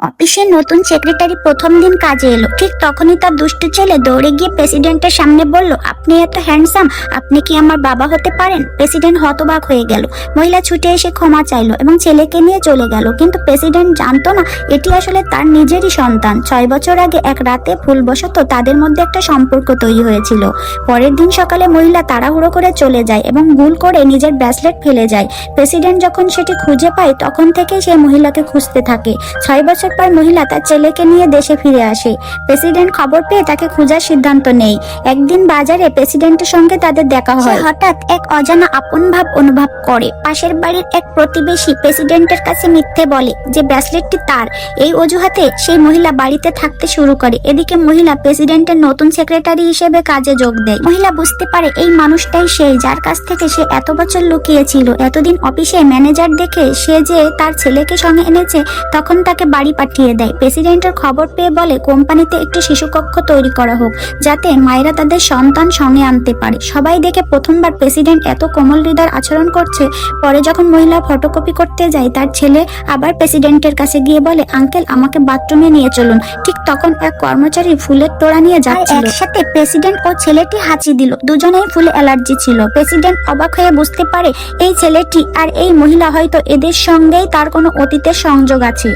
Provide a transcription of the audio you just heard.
অফিসের নতুন সেক্রেটারি প্রথম দিন কাজে এলো। ঠিক তখনই তার দুষ্টু ছেলে দৌড়ে গিয়ে প্রেসিডেন্টের সামনে বলল, আপনি এত হ্যান্ডসাম, আপনি কি আমার বাবা হতে পারেন? প্রেসিডেন্ট হতবাক হয়ে গেল। মহিলা ছুটে এসে ক্ষমা চাইলো এবং ছেলেকে নিয়ে চলে গেল। কিন্তু প্রেসিডেন্ট জানতো না, এটি আসলে তার নিজেরই সন্তান। ছয় বছর আগে এক রাতে ভুলবশত তাদের মধ্যে একটা সম্পর্ক তৈরি হয়েছিল। পরের দিন সকালে মহিলা তাড়াহুড়ো করে চলে যায় এবং ভুল করে নিজের ব্রেসলেট ফেলে যায়। প্রেসিডেন্ট যখন সেটি খুঁজে পায়, তখন থেকে সে মহিলাকে খুঁজতে থাকে। ছয় বছর পর মহিলা তার ছেলেকে নিয়ে দেশে ফিরে আসে। প্রেসিডেন্ট খবর পেয়ে তাকে খোঁজার সিদ্ধান্ত নেই একদিন বাজারে প্রেসিডেন্টের সঙ্গে তাদের দেখা হয়। হঠাৎ এক অজানা আপন ভাব অনুভব করে। পাশের বাড়ির এক প্রতিবেশী প্রেসিডেন্টের কাছে মিথ্যে বলে যে ব্রেসলেটটি তার। এই অজুহাতে সেই মহিলা বাড়িতে থাকতে শুরু করে। এদিকে মহিলা প্রেসিডেন্টের নতুন সেক্রেটারি হিসেবে কাজে যোগ দেয়। মহিলা বুঝতে পারে এই মানুষটাই সেই যার কাছ থেকে সে এত বছর লুকিয়েছিল। এতদিন অফিসে ম্যানেজার দেখে সে যে তার ছেলেকে সঙ্গে এনেছে, তখন তাকে বাড়ি পাঠিয়ে দেয়। প্রেসিডেন্টের খবর পেয়ে বলে কোম্পানিতে একটি শিশু কক্ষ তৈরি করা হোক যাতে মায়েরা তাদের সন্তান সঙ্গে আনতে পারে। সবাই দেখে প্রথমবার প্রেসিডেন্ট এত কোমল হৃদয় আচরণ করছে পরে যখন মহিলা ফটোকপি করতে যায় তার ছেলে আবার প্রেসিডেন্টের কাছে গিয়ে বলে আঙ্কেল আমাকে বাথরুমে নিয়ে চলুন। ঠিক তখন এক কর্মচারী ফুলের তোড়া নিয়ে যাচ্ছিল। একসাথে প্রেসিডেন্ট ও ছেলেটি হাঁচি দিল। দুজনেই ফুলে অ্যালার্জি ছিল। প্রেসিডেন্ট অবাক হয়ে বুঝতে পারে এই ছেলেটি আর এই মহিলা হয়তো এদের সঙ্গেই তার কোনো অতীতের সংযোগ আছে।